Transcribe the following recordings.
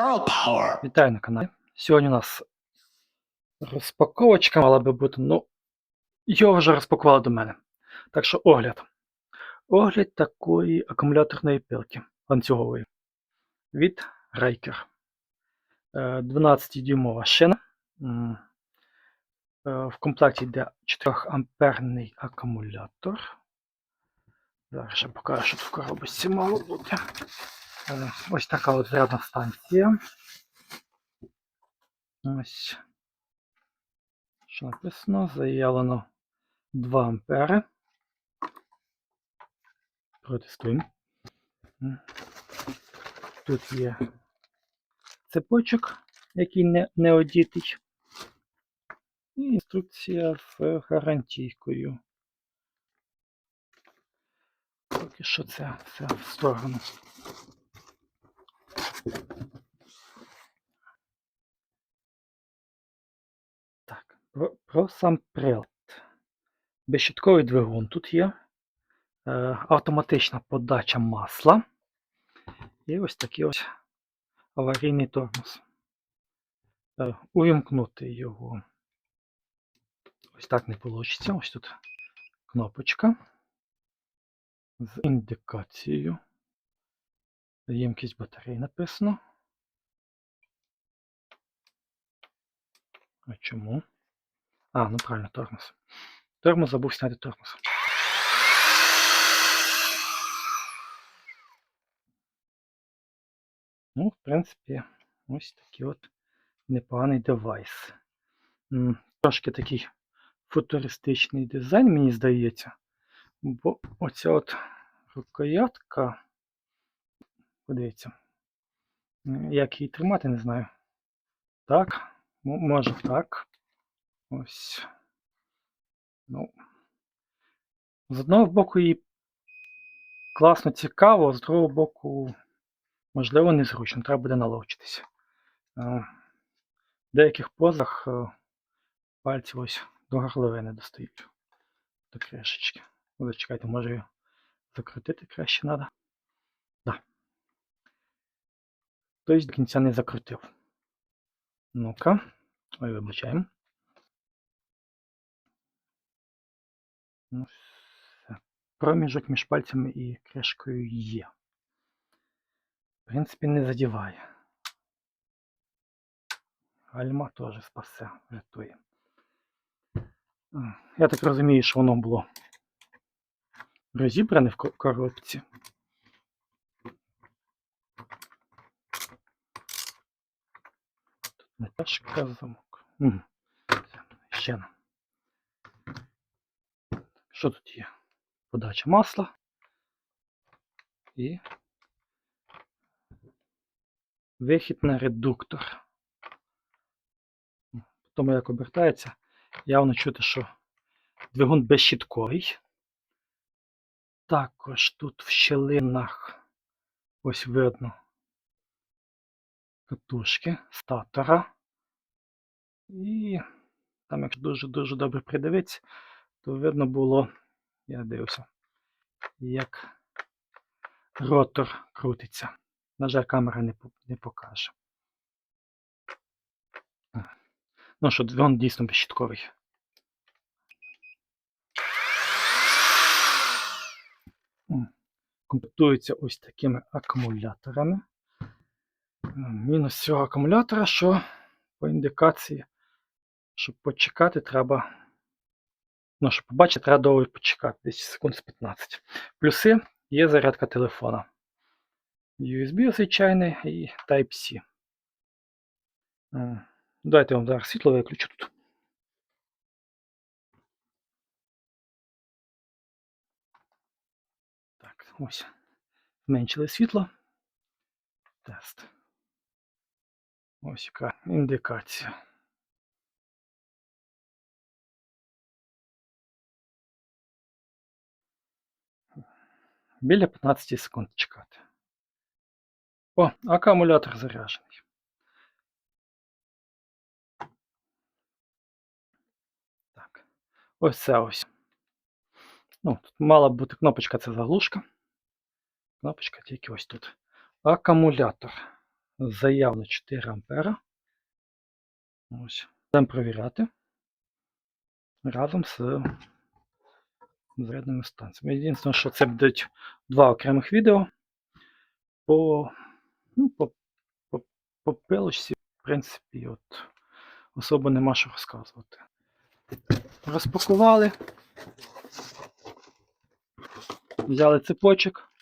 Pearl Power. Вітаю на каналі. Сьогодні у нас розпаковочка мала би бути, ну, його вже розпакували до мене. Так що огляд. Огляд такої акумуляторної пилки ланцюгової від Riker. 12-дюймова шина. Е, В комплекті йде 4 амперний акумулятор. Зараз ще покажу, що тут в коробочці мало бути. Е, Ось така от зарядна станція. Ось. Що написано? Заявлено 2 ампери. Протестуємо. Тут є цепочок, який не, не одітий. І інструкція з гарантійкою. Поки що це все в сторону. Так, про, про сам прилад. Безщитковий двигун тут є. Е, автоматична подача масла. І ось такий ось аварійний тормоз. Е, увімкнути його. Ось так не вийде. Ось тут кнопочка з індикацією. Ємкість батареї написано. А чому? А, ну правильно, тормоз. Тормоз забув зняти тормоз. Ну, в принципі, ось такий от непоганий девайс. Трошки такий футуристичний дизайн, мені здається. Бо оця от рукоятка. Подивіться. Як її тримати, не знаю. Так, може так. Ось. Ну. З одного боку її класно цікаво, з другого боку, можливо, незручно, треба буде наловчитися. Е, В деяких позах е, пальці ось до горловини достають. До кришечки. Зачекайте, може її закрутити краще треба. Да. Тобто до кінця не закрутив. Ну-ка, ой, вибачаємо. Ну, все. Проміжок між пальцями і кришкою є. В принципі, не задіває. Гальма теж спасе, рятує. Я так розумію, що воно було розібране в коробці. Тут натяжка замок. Все, Ще на. Що тут є? Подача масла і вихід на редуктор. Тому як обертається, явно чути, що двигун безщітковий. Також тут в щілинах ось видно катушки статора. І там, якщо дуже-дуже добре придивитися, то видно було, я дивився, як ротор крутиться. На жаль, камера не, не покаже. Ну що, двигун дійсно безщітковий. Комплектується ось такими акумуляторами. Е, Мінус цього акумулятора, що по індикації, щоб почекати, треба. Ну, щоб побачити, треба довго почекати, десь секунд з 15. Плюси є зарядка телефона. USB звичайний і Type-C. М, Давайте вам зараз світло виключу тут. Так, ось. Зменшили світло. Тест. Ось яка індикація. Біля 15 секунд чекати. О, акумулятор заряджений. Так. Ось це ось. Ну, тут мала бути кнопочка, це заглушка. Кнопочка тільки ось тут. Акумулятор. Заявлено 4 ампера. Ось. Будемо провіряти разом з зарядними станціями. Єдине, що це будуть два окремих відео по, ну, по, по, по пилочці, в принципі, от, особо нема що розказувати. Розпакували. Взяли цепочок,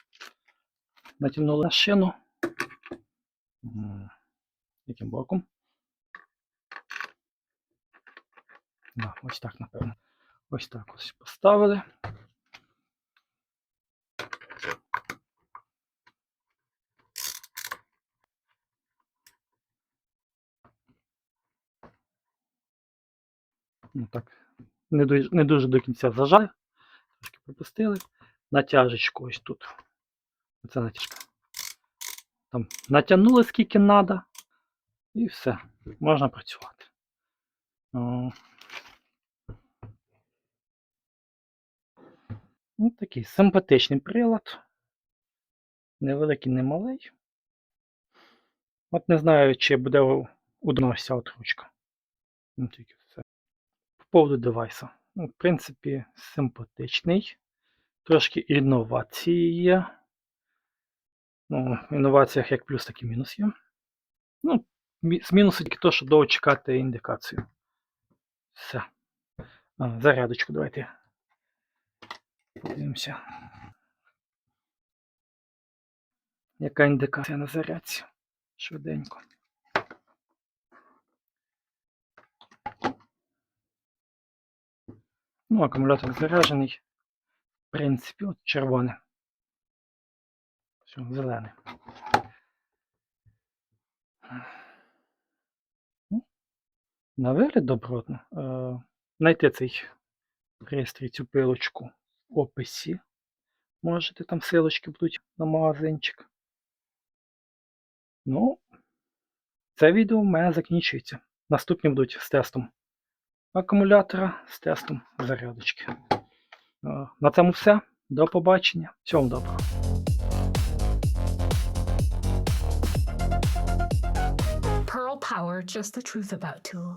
натягнули на шину. Яким боком? Да, ось так, напевно. Ось так ось поставили. Ну так, не дуже, не дуже до кінця зажали. Трошки пропустили. Натяжечку ось тут. Оце натяжка. Там натягнули скільки треба. І все. Можна працювати. О. Ну, такий симпатичний прилад. Невеликий, не малий. От не знаю, чи буде у- удобна ця от ручка. Ну, тільки все. По поводу девайса. Ну, в принципі, симпатичний. Трошки інновації є. Ну, інноваціях як плюс, так і мінус є. Ну, з мінусу тільки то, що довго чекати індикацію. Все. А, зарядочку давайте. Подивимося. Яка індикація на зарядці? Швиденько. Ну, акумулятор заряджений. В принципі, от червоне. Все, зелене. Ну, На вигляд добротно. Е, Знайти цей пристрій, цю пилочку в описі. Можете там силочки будуть на магазинчик. Ну, це відео в мене закінчується. Наступні будуть з тестом акумулятора, з тестом зарядочки. Е, На цьому все. До побачення. Всього доброго. just the truth about Tool.